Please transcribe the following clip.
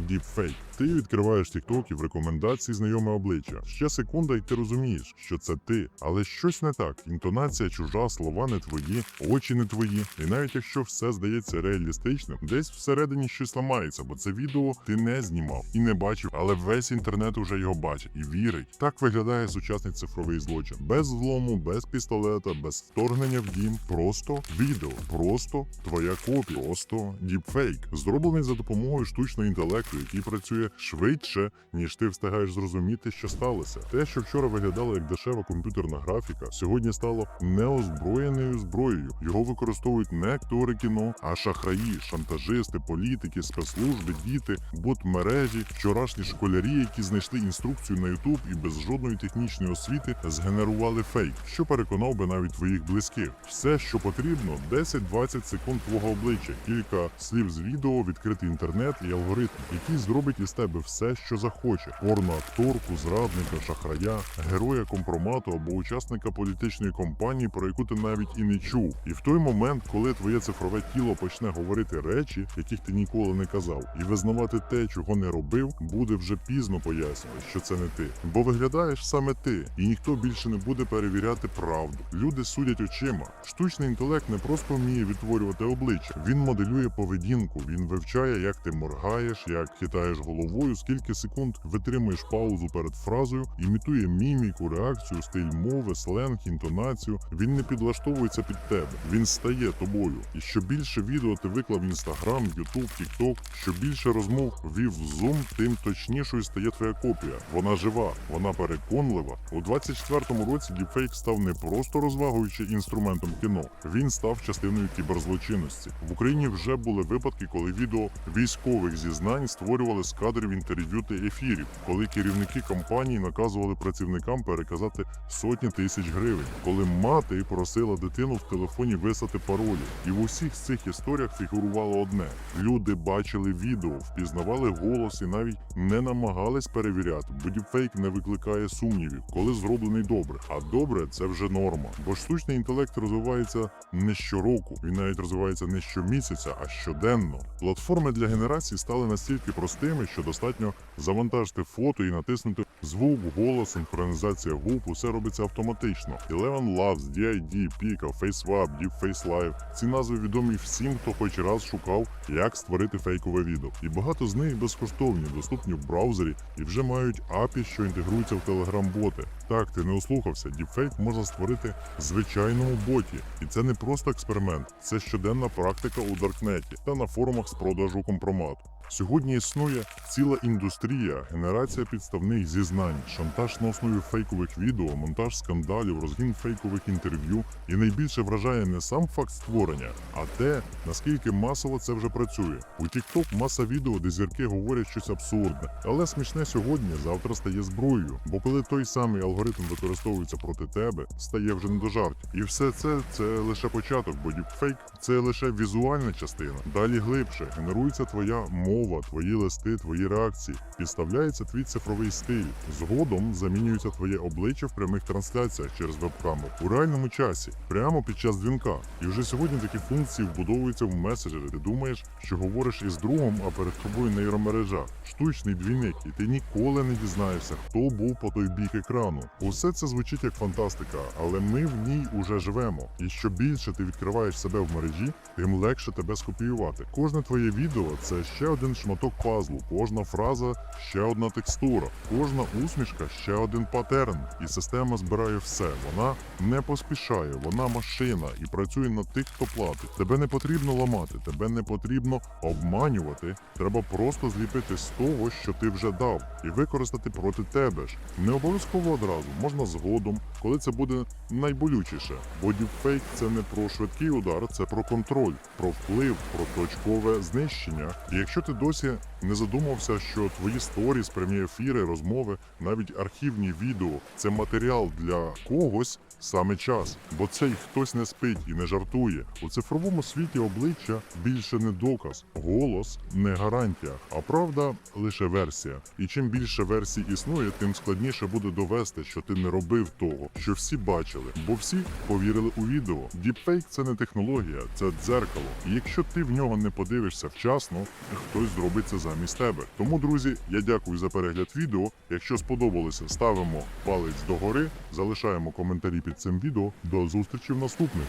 Deepfake. Ти відкриваєш TikTok і в рекомендації знайоме обличчя. Ще секунда, і ти розумієш, що це ти, але щось не так. Інтонація чужа, слова не твої, очі не твої. І навіть якщо все здається реалістичним, десь всередині щось ламається, бо це відео ти не знімав і не бачив, але весь інтернет уже його бачить і вірить. Так виглядає сучасний цифровий злочин. Без злому, без пістолета, без вторгнення в дім. Просто відео, просто твоя копія, просто діпфейк, зроблений за допомогою штучного інтелекту, який працює швидше, ніж ти встигаєш зрозуміти, що сталося. Те, що вчора виглядало як дешева комп'ютерна графіка, сьогодні стало неозброєною зброєю. Його використовують не актори кіно, а шахраї, шантажисти, політики, спецслужби, діти, бот-мережі, вчорашні школярі, які знайшли інструкцію на YouTube і без жодної технічної освіти згенерували фейк, що переконав би навіть твоїх близьких. Все, що потрібно, 10-20 секунд твого обличчя, кілька слів з відео, відкритий інтернет і алгоритм, який зробить із тебе все, що захоче: порноакторку, зрадника, шахрая, героя компромату або учасника політичної кампанії, про яку ти навіть і не чув. І в той момент, коли твоє цифрове тіло почне говорити речі, яких ти ніколи не казав, і визнавати те, чого не робив, буде вже пізно пояснювати, що це не ти. Бо виглядаєш саме ти, і ніхто більше не буде перевіряти правду. Люди судять очима. Штучний інтелект не просто вміє відтворювати обличчя, він моделює поведінку, він вивчає, як ти моргаєш, як хитаєш головою, скільки секунд витримуєш паузу перед фразою, імітує міміку, реакцію, стиль мови, сленг, інтонацію. Він не підлаштовується під тебе, він стає тобою. І що більше відео ти виклав в інстаграм, ютуб, тікток, що більше розмов вів в Zoom, тим точнішою стає твоя копія. Вона жива, вона переконлива. У 24-му році діпфейк став не просто розвагою чи інструментом кіно. Він став частиною кіберзлочинності. В Україні вже були випадки, коли відео військових зізнань створювали з кадрів інтерв'ю та ефірів, коли керівники компаній наказували працівникам переказати сотні тисяч гривень, коли мати просила дитину в телефоні висати паролі. І в усіх цих історіях фігурувало одне: люди бачили відео, впізнавали голос і навіть не намагались перевіряти, бо діпфейк не викликає сумнівів, коли зроблений добре. А добре це вже норма. Бо штучний інтелект розвивається не щороку, він навіть розвивається не щомісяця, а щоденно. Платформи для генерації стали настільки простими, що достатньо завантажити фото і натиснути звук, голос, синхронізація губ, усе робиться автоматично. Eleven Labs, DID, Pika, FaceSwap, Deep Live – ці назви відомі всім, хто хоч раз шукав, як створити фейкове відео. І багато з них безкоштовні, доступні в браузері і вже мають API, що інтегруються в Telegram-боти. Так, ти не ослухався, діпфейк можна створити в звичайному боті. І це не просто експеримент, це щоденна практика у Даркнеті та на форумах з продажу компромату. Сьогодні існує ціла індустрія, генерація підставних зізнань, шантаж на основі фейкових відео, монтаж скандалів, розгін фейкових інтерв'ю. І найбільше вражає не сам факт створення, а те, наскільки масово це вже працює. У TikTok маса відео, де зірки говорять щось абсурдне, але смішне сьогодні завтра стає зброєю. Бо коли той самий алгоритм використовується проти тебе, стає вже не до жартів. І все це це лише початок, бо діпфейк це лише візуальна частина. Далі глибше генерується твоя мова, твої листи, твої реакції. Підставляється твій цифровий стиль. Згодом замінюється твоє обличчя в прямих трансляціях через веб-камеру у реальному часі, прямо під час дзвінка. І вже сьогодні такі функції вбудовуються в меседжери. Ти думаєш, що говориш із другом, а перед тобою нейромережа, штучний двійник, і ти ніколи не дізнаєшся, хто був по той бік екрану. Усе це звучить як фантастика, але ми в ній уже живемо. І що більше ти відкриваєш себе в мережі, тим легше тебе скопіювати. Кожне твоє відео це ще один шматок пазлу, кожна фраза ще одна текстура, кожна усмішка ще один патерн. І система збирає все. Вона не поспішає, вона машина і працює на тих, хто платить. Тебе не потрібно ламати, тебе не потрібно обманювати. Треба просто зліпити з того, що ти вже дав, і використати проти тебе ж. Не обов'язково одразу, можна згодом, коли це буде найболючіше. Бо діпфейк це не про швидкий удар, це про контроль, про вплив, про точкове знищення. І якщо ти досі не задумався, що твої сторіс, прямі ефіри, розмови, навіть архівні відео це матеріал для когось. Саме час, бо цей хтось не спить і не жартує. У цифровому світі обличчя більше не доказ, голос не гарантія, а правда лише версія. І чим більше версій існує, тим складніше буде довести, що ти не робив того, що всі бачили, бо всі повірили у відео. Діпфейк це не технологія, це дзеркало. І якщо ти в нього не подивишся вчасно, хтось зробить це замість тебе. Тому, друзі, я дякую за перегляд відео. Якщо сподобалося, ставимо палець догори, залишаємо коментарі цим відео. До зустрічі в наступних.